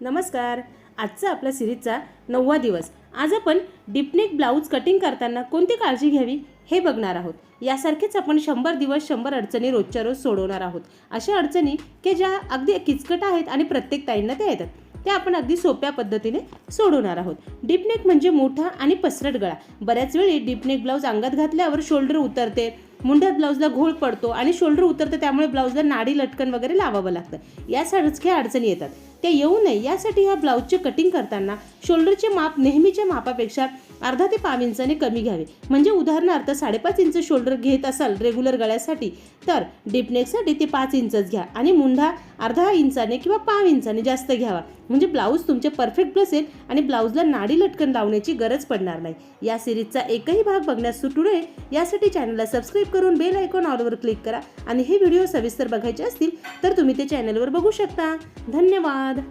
नमस्कार. आजचा आपल्या सिरीजचा नववा दिवस. आज आपण डिपनेक ब्लाऊज कटिंग करताना कोणती काळजी घ्यावी हे बघणार आहोत. यासारखेच आपण शंभर दिवस शंभर अडचणी रोजच्या रोज सोडवणार आहोत. अशा अडचणी की ज्या अगदी किचकट आहेत आणि प्रत्येक ताईंना त्या येतात. त्या आपण अगदी सोप्या पद्धतीने सोडवणार आहोत. डिपनेक म्हणजे मोठा आणि पसरट गळा. बऱ्याच वेळी डिपनेक ब्लाऊज अंगात घातल्यावर शोल्डर उतरते मुंड्यात ब्लाऊजला घोळ पडतो आणि शोल्डर उतरतं त्यामुळे ब्लाऊजला नाडी लटकन वगैरे लावावं लागतं. यासारख्या अडचणी येतात. त्या येऊ नये. यासाठी ह्या ब्लाऊजचे कटिंग करताना शोल्डरचे माप नेहमीच्या मापापेक्षा अर्धा ते पाव इंचाने कमी घ्यावे. म्हणजे उदाहरणार्थ साडेपाच इंच शोल्डर घेत असाल रेग्युलर गळ्यासाठी तर डिपनेकसाठी ते पाच इंचच घ्या आणि मुंढा अर्धा इंचाने किंवा पाव इंचाने जास्त घ्यावा. म्हणजे ब्लाऊज तुमचे परफेक्ट बसेल आणि ब्लाऊजला नाडी लटकन लावण्याची गरज पडणार नाही. या सिरीजचा एकही भाग बघण्यास सुटू नये. यासाठी चॅनलला सबस्क्राईब करून बेल आयकॉन ऑलवर क्लिक करा आणि हे व्हिडिओ सविस्तर बघायचे असतील तर तुम्ही ते चॅनलवर बघू शकता. धन्यवाद.